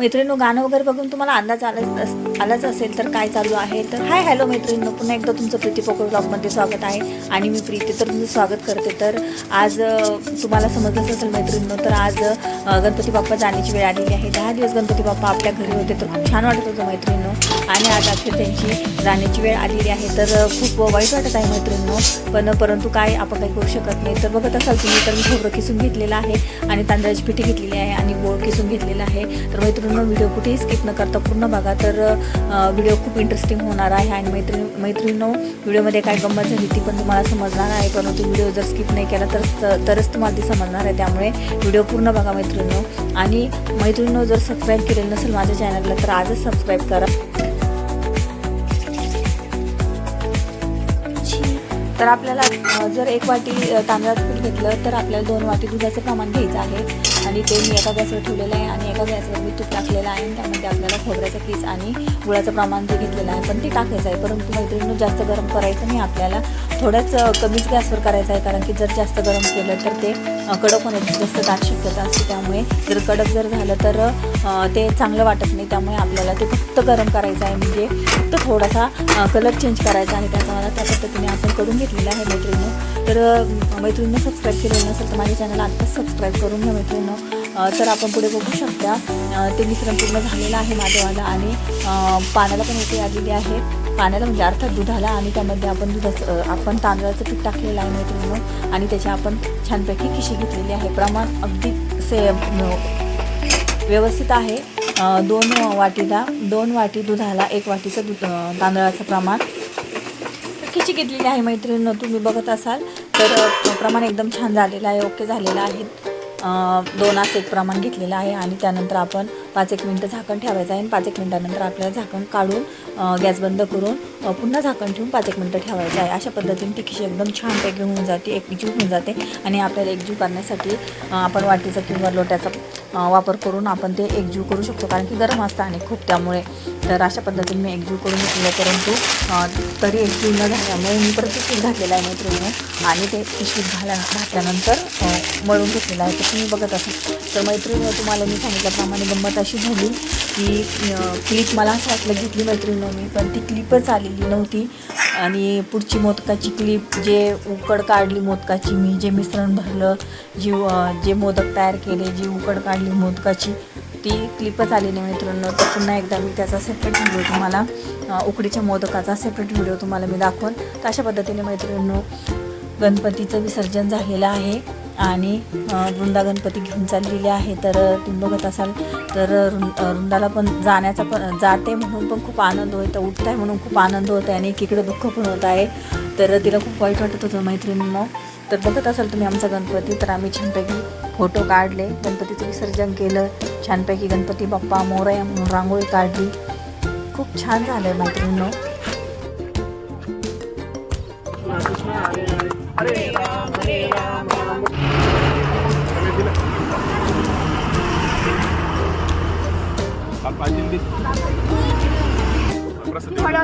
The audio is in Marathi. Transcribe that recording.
मैत्रिणी गाणं वगैरे बघून तुम्हाला अंदाज आलाच आलाच असेल तर काय चालू आहे तर हाय हॅलो मैत्रिणीनो पुन्हा एकदा तुमचं प्रीती पोकळ ब्लॉगमध्ये स्वागत आहे. आणि मी प्रीती तर तुमचं स्वागत करते. तर आज तुम्हाला समजलंच असेल मैत्रिणींनो तर आज गणपती बाप्पा जाण्याची वेळ आलेली आहे. दहा दिवस गणपती बाप्पा आपल्या घरी होते तर खूप छान वाटत होतं मैत्रिणींनो. आणि आज अखेर त्यांची जाण्याची वेळ आलेली आहे. तर खूप वाईट वाटत आहे मैत्रिणींनो. पण परंतु काय आपण काही करू शकत नाही. तर बघत असाल तुम्ही तर मी खोबरं किसून घेतलेलं आहे आणि तांदळाची पिठी घेतलेली आहे आणि गोळ किसून घेतलेला आहे. तर मैत्रिणी पूर्ण व्हिडिओ कुठेही स्किप न करता पूर्ण बघा. तर व्हिडिओ खूप इंटरेस्टिंग होणार आहे आणि मैत्रिणी मैत्रिणीनो व्हिडिओमध्ये काय गंमत झाली ती पण तुम्हाला समजणार आहे. परंतु व्हिडिओ जर स्किप नाही केला तर तरच तुम्हाला ती समजणार आहे. त्यामुळे व्हिडिओ पूर्ण बघा मैत्रिणीनो आणि मैत्रिणींनो जर सबस्क्राईब केलेलं नसेल माझ्या चॅनलला तर आजच सबस्क्राईब करा. तर आपल्याला जर एक वाटी तांदळाचं पीठ घेतलं तर आपल्याला दोन वाटी दुधाचं प्रमाण घ्यायचं आहे. आणि ते मी एका गॅसवर ठेवलेलं आहे आणि एका गॅसवर मी तूप टाकलेलं आहे. आणि त्यामध्ये आपल्याला खोबऱ्याचा किस आणि गुळाचं प्रमाण जे घेतलेलं आहे पण ते टाकायचं आहे. परंतु मैत्रिणीनं जास्त गरम करायचं नाही. आपल्याला थोड्याच कमीच गॅसवर करायचं आहे. कारण की जर जास्त गरम केलं तर ते कडक होण्याची जास्त दाट शक्यता असते. त्यामुळे जर कडक जर झालं तर ते चांगलं वाटत नाही. त्यामुळे आपल्याला ते फक्त गरम करायचं आहे. म्हणजे फक्त थोडासा कलर चेंज करायचा आणि त्याचा मला त्या पद्धतीने आपण करून घेतलेलं आहे मैत्रिणीनं. तर मैत्रिणीनं सबस्क्राईब केलेलं नसेल तर माझ्या चॅनल आत्ताच सबस्क्राईब करून घ्या मैत्रिणीनं. तर आपण पुढे बघू शकता ते मिश्रण पूर्ण झालेलं आहे माझ्यावाला आणि पाण्याला पण इथे आलेली आहे. पाण्याला म्हणजे अर्थात दुधाला आणि त्यामध्ये आपण दुधाचं आपण तांदळाचं पीठ टाकलेलं आहे मैत्रिणीनं आणि त्याची आपण छानपैकी खिशी घेतलेली आहे. प्रमाण अगदी से व्यवस्थित आहे. दोन वाटीला दोन वाटी दुधाला एक वाटीचं दूध तांदळाचं प्रमाण. खिची घेतलेली आहे मैत्रिणीनं तुम्ही बघत असाल. तर प्रमाण एकदम छान झालेलं आहे ओके झालेलं आहे. दोन एक प्रमाण घेतलेलं आहे आणि त्यानंतर आपण पाच एक मिनटं झाकण ठेवायचं आहे आणि पाच एक मिनटानंतर आपल्याला झाकण काढून गॅस बंद करून पुन्हा झाकण ठेवून पाच एक मिनटं ठेवायचं आहे. अशा पद्धतीने ती खिशी एकदम छानपैकी होऊन जाते एकजीव होऊन जाते आणि आपल्याला एकजीव करण्यासाठी आपण वाटीचा किंवा लोट्याचा वापर करून आपण ते एकजीव करू शकतो. कारण की गरम असतं आणि खूप त्यामुळे. तर अशा पद्धतीने मी एकजीव करून घेतलं परंतु तरी एकजीव न झाल्यामुळे मी परत घातलेला आहे मैत्रिणीने आणि ते पिशवीत घाल्या घातल्यानंतर मळून घेतलेलं आहे. तर तुम्ही बघत असाल. तर मैत्रिणीने तुम्हाला मी सांगितल्याप्रमाणे गंमत अशी झाली की क्लिप मला असं वाटलं घेतली मैत्रिणीनं मी पण ती क्लिपच आलेली नव्हती. आणि पुढची मोदकाची क्लिप जे उकड काढली मोदकाची मी जे मिश्रण भरलं जी जे मोदक तयार केले जी उकड काढली मोदकाची ती क्लिपच आली नाही मित्रांनो तर पुन्हा एकदा मी त्याचा सेपरेट व्हिडिओ तुम्हाला उकडीच्या मोदकाचा सेपरेट व्हिडिओ तुम्हाला मी दाखवून तर अशा पद्धतीने मैत्रिणींनो गणपतीचं विसर्जन झालेलं आहे. आणि वृंदा गणपती घेऊन चाललेली आहे. तर तुम्ही बघत असाल तर वृंदाला पण जाण्याचा पण जाते म्हणून पण खूप आनंद होतो उठत आहे म्हणून खूप आनंद होत आहे आणि एकीकडे दुःख पण होत आहे. तर तिला खूप वाईट वाटत होतं मैत्रिणींनो. तर बघत असाल तुम्ही आमचा गणपती तर आम्ही छानपैकी फोटो काढले गणपतीचं विसर्जन केलं छानपैकी गणपती बाप्पा मोरया म्हणून रांगोळी काढली. खूप छान झालं आहे मैत्रिणींनो apa aja nih? Kalau